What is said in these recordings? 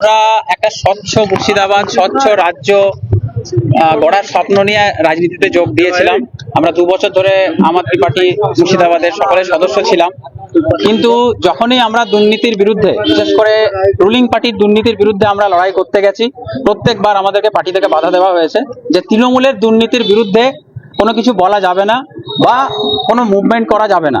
আমরা একটা স্বচ্ছ মুর্শিদাবাদ, স্বচ্ছ রাজ্য গড়ার স্বপ্ন নিয়ে রাজনীতিতে যোগ দিয়েছিলাম। আমরা দু বছর ধরে আম আদমি পার্টি মুর্শিদাবাদের সকলের সদস্য ছিলাম। কিন্তু যখনই আমরা দুর্নীতির বিরুদ্ধে, বিশেষ করে রুলিং পার্টির দুর্নীতির বিরুদ্ধে আমরা লড়াই করতে গেছি, প্রত্যেকবার আমাদেরকে পার্টি থেকে বাধা দেওয়া হয়েছে যে তৃণমূলের দুর্নীতির বিরুদ্ধে কোনো কিছু বলা যাবে না বা কোনো মুভমেন্ট করা যাবে না।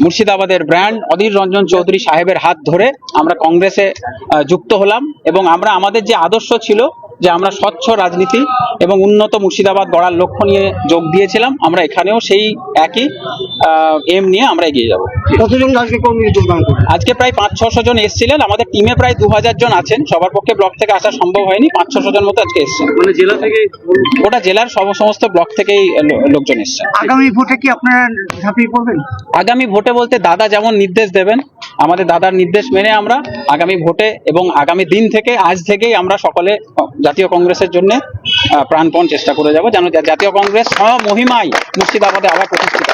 মুর্শিদাবাদের ব্র্যান্ড অধীর রঞ্জন চৌধুরী সাহেবের হাত ধরে আমরা কংগ্রেসে যুক্ত হলাম এবং আমরা আমাদের যে আদর্শ ছিল যে আমরা স্বচ্ছ রাজনীতি এবং উন্নত মুর্শিদাবাদ গড়ার লক্ষ্য নিয়ে যোগ দিয়েছিলাম আমরা এখানেও সেই একই এম নিয়ে আমরা এগিয়ে যাব। কতজন আজকে কর্মী যোগদান করবে আজকে প্রায় পাঁচ ছশো জন এসেছিলেন আমাদের টিমে প্রায় দু হাজার জন আছেন সবার পক্ষে ব্লক থেকে আসা সম্ভব হয়নি পাঁচ ছশো জন মতো আজকে এসেছেন। মানে জেলা থেকে ওটা জেলার সব- সমস্ত ব্লক থেকেই লোকজন এসেছেন। আগামী ভোটে কি আপনারা ঝাঁপিয়ে পড়বেন? আগামী ভোটে বলতে দাদা যেমন নির্দেশ দেবেন আমাদের দাদার নির্দেশ মেনে আমরা আগামী ভোটে এবং আগামী দিন থেকে, আজ থেকেই আমরা সকলে জাতীয় কংগ্রেসের জন্য প্রাণপণ চেষ্টা করে যাব যেন জাতীয় কংগ্রেস স্বমহিমায় মুর্শিদাবাদে আবার প্রতিষ্ঠিত